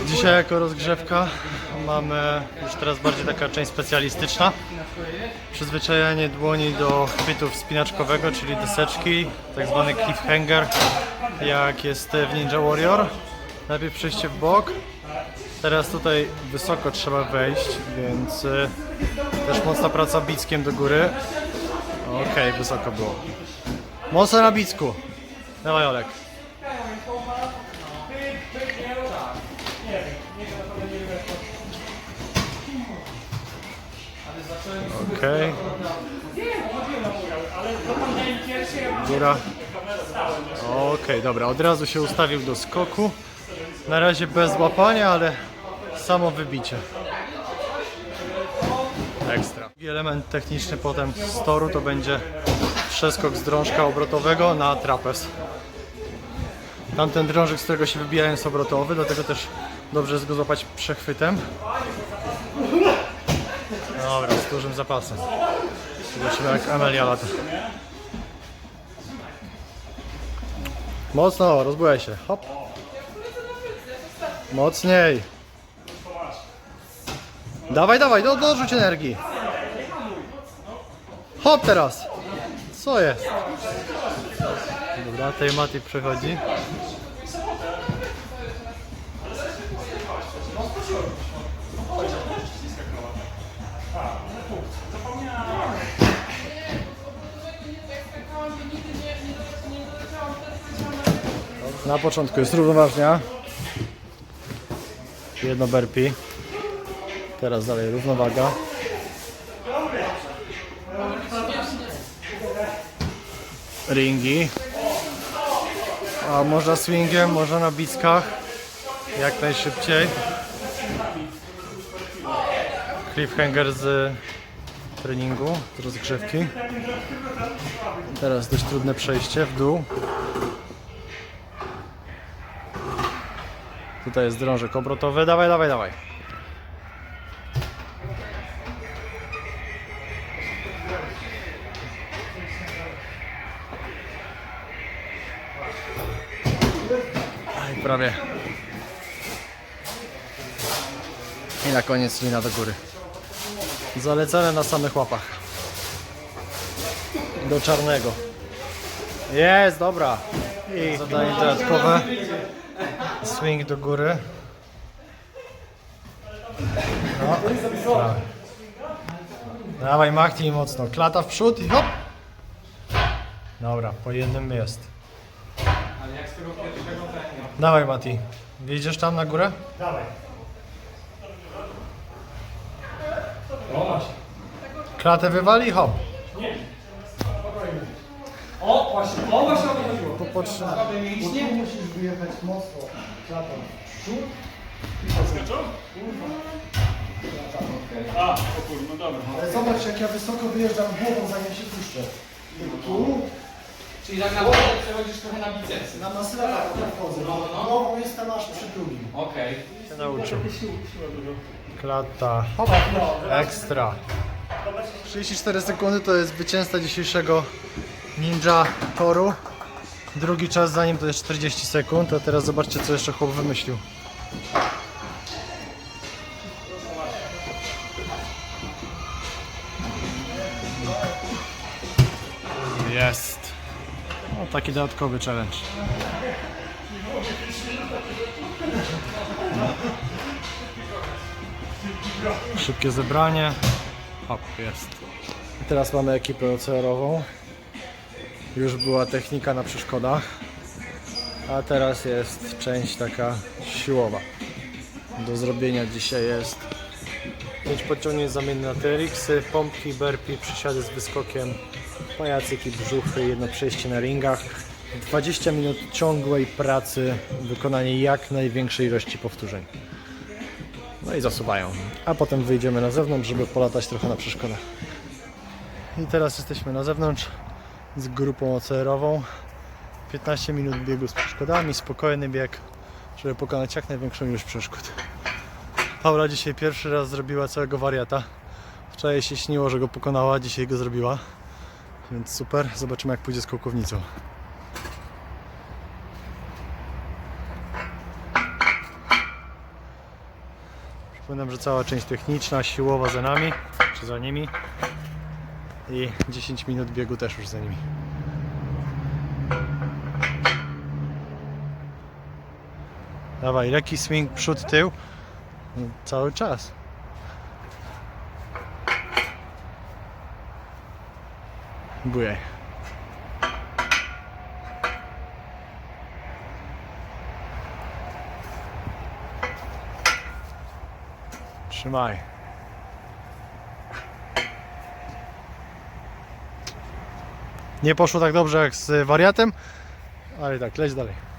Dzisiaj jako rozgrzewka mamy już teraz bardziej taka część specjalistyczna. Przyzwyczajenie dłoni do chwytu wspinaczkowego, czyli deseczki, tak zwany cliffhanger, jak jest w Ninja Warrior. Najpierw przejście w bok, teraz tutaj wysoko trzeba wejść, więc y, też mocna praca bickiem do góry. Okej, wysoko było. Mocno na bicku. Dawaj Olek. Okej. Góra. Okej, dobra, od razu się ustawił do skoku. Na razie bez łapania, ale samo wybicie. Ekstra. Element techniczny potem z toru to będzie przeskok z drążka obrotowego na trapez. Tamten drążek, z którego się wybijają jest obrotowy, dlatego też dobrze jest go złapać przechwytem. Dobra, z dużym zapasem. Zobaczymy jak Amelia lata. Mocno, rozbujaj się. Hop. Mocniej. Dawaj, dawaj, do, dorzuć energii. Hop teraz. Co jest? Dobra, tej Mati przechodzi. Na początku jest równoważnia. Jedno burpee. Teraz dalej równowaga. Ringi. A można swingiem, można na bickach. Jak najszybciej. Cliffhanger z treningu, z rozgrzewki. Teraz dość trudne przejście w dół. Tutaj jest drążek obrotowy. Dawaj, dawaj, dawaj. Aj, prawie. I na koniec lina do góry. Zalecane na samych łapach. Do czarnego. Jest, dobra. I zadanie dodatkowe. Swing do góry. No, prawie. Dawaj machnij mocno. Klata w przód i hop. Dobra, po jednym jest. Dawaj Mati. Wjedziesz tam na górę? Dawaj. Klatę wywali hop. O, właśnie, o, właśnie o to chodziło. Po potrzebę. Naprawdę mięśnie. musisz wyjechać mocno klatą w przód. A, o no dobra. Ale zobacz jak ja wysoko wyjeżdżam głową zanim się puszczę. Tu Czyli tak naprawdę przechodzisz trochę na bicepsy. na masywach wchodzę. No, no. Głową jestem aż przy drugim. Okej. Się nauczył. Klata. Hop. Ekstra. 34 sekundy to jest zwycięzca dzisiejszego Ninja Toru. Drugi czas za nim to jest 40 sekund, a teraz zobaczcie co jeszcze chłop wymyślił. Jest. No, taki dodatkowy challenge. Szybkie zebranie. Hop, jest. Teraz mamy ekipę OCR-ową. Już była technika na przeszkodach. A teraz jest część taka siłowa. Do zrobienia dzisiaj jest 5 podciągnięć zamiennych na TRX-y, pompki, burpee, przysiady z wyskokiem, pajacyki, brzuchy, jedno przejście na ringach. 20 minut ciągłej pracy, wykonanie jak największej ilości powtórzeń. No i zasuwają. A potem wyjdziemy na zewnątrz, żeby polatać trochę na przeszkodach. I teraz jesteśmy na zewnątrz z grupą OCR-ową. 15 minut biegu z przeszkodami, spokojny bieg, żeby pokonać jak największą ilość przeszkód. Paula dzisiaj pierwszy raz zrobiła całego wariata. Wczoraj się śniło, że go pokonała, dzisiaj go zrobiła. Więc super, zobaczymy jak pójdzie z kołkownicą. Przypominam, że cała część techniczna, siłowa za nami, czy za nimi. I 10 minut biegu też już za nimi. Dawaj, lekki swing przód, tył. Cały czas. Bujaj. Trzymaj. Nie poszło tak dobrze jak z wariatem, ale tak, leć dalej.